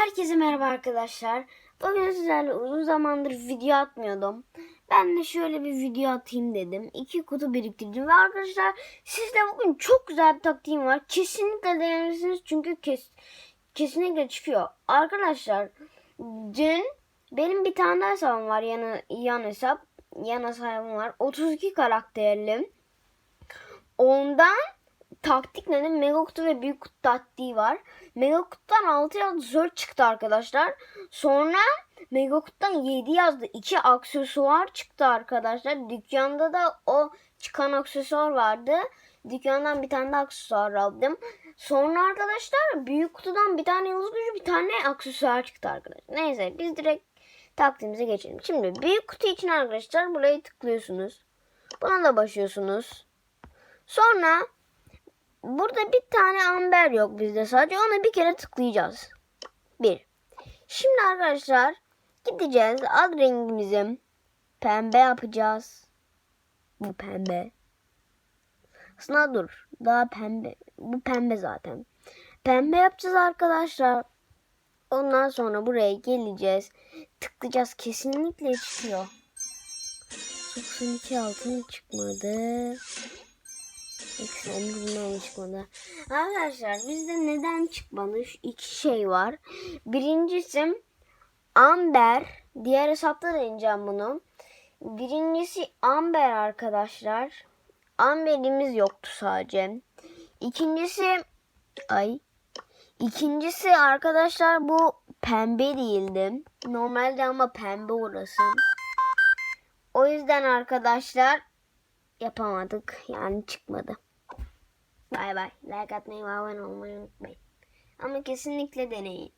Herkese merhaba arkadaşlar. Bugün sizlerle uzun zamandır video atmıyordum. Ben de şöyle bir video atayım dedim. İki kutu biriktirdim ve arkadaşlar sizde bugün çok güzel bir taktiğim var. Kesinlikle denemelisiniz çünkü kes, kesinlikle çıkıyor. Arkadaşlar dün benim bir tane daha hesabım var yan, yan hesap. Yan hesabım var. 32 karakterli. Ondan taktik nedir? Mega kutu ve büyük kutu taktiği var. Mega kutudan 6 yazdı 4 çıktı arkadaşlar. Sonra Mega kutudan 7 yazdı 2 aksesuar çıktı arkadaşlar. Dükkanda da o çıkan aksesuar vardı. Dükkandan bir tane de aksesuar aldım. Sonra arkadaşlar büyük kutudan bir tane yıldız gücü bir tane aksesuar çıktı arkadaşlar. Neyse biz direkt taktiğimize geçelim. Şimdi büyük kutu için arkadaşlar burayı tıklıyorsunuz. Buna da başlıyorsunuz. Sonra Burada bir tane amber yok bizde sadece. Ona bir kere tıklayacağız. Bir. Şimdi arkadaşlar gideceğiz. Ad rengimizi pembe yapacağız. Bu pembe. Aslında dur. Daha pembe. Bu pembe zaten. Pembe yapacağız arkadaşlar. Ondan sonra buraya geleceğiz. Tıklayacağız. Kesinlikle çıkıyor. 92 altın çıkmadı. Eksi bundan çıkmadı. Arkadaşlar bizde neden çıkmadı? Şu iki şey var. Birincisi Amber. Diğer hesapta deneyeceğim bunu. Birincisi Amber arkadaşlar. Amber'imiz yoktu sadece. İkincisi ay. İkincisi arkadaşlar bu pembe değildi. Normalde ama pembe orası. O yüzden arkadaşlar yapamadık. Yani çıkmadı. Bay bay. Like atmayı ve abone olmayı unutmayın. Ama kesinlikle deneyin.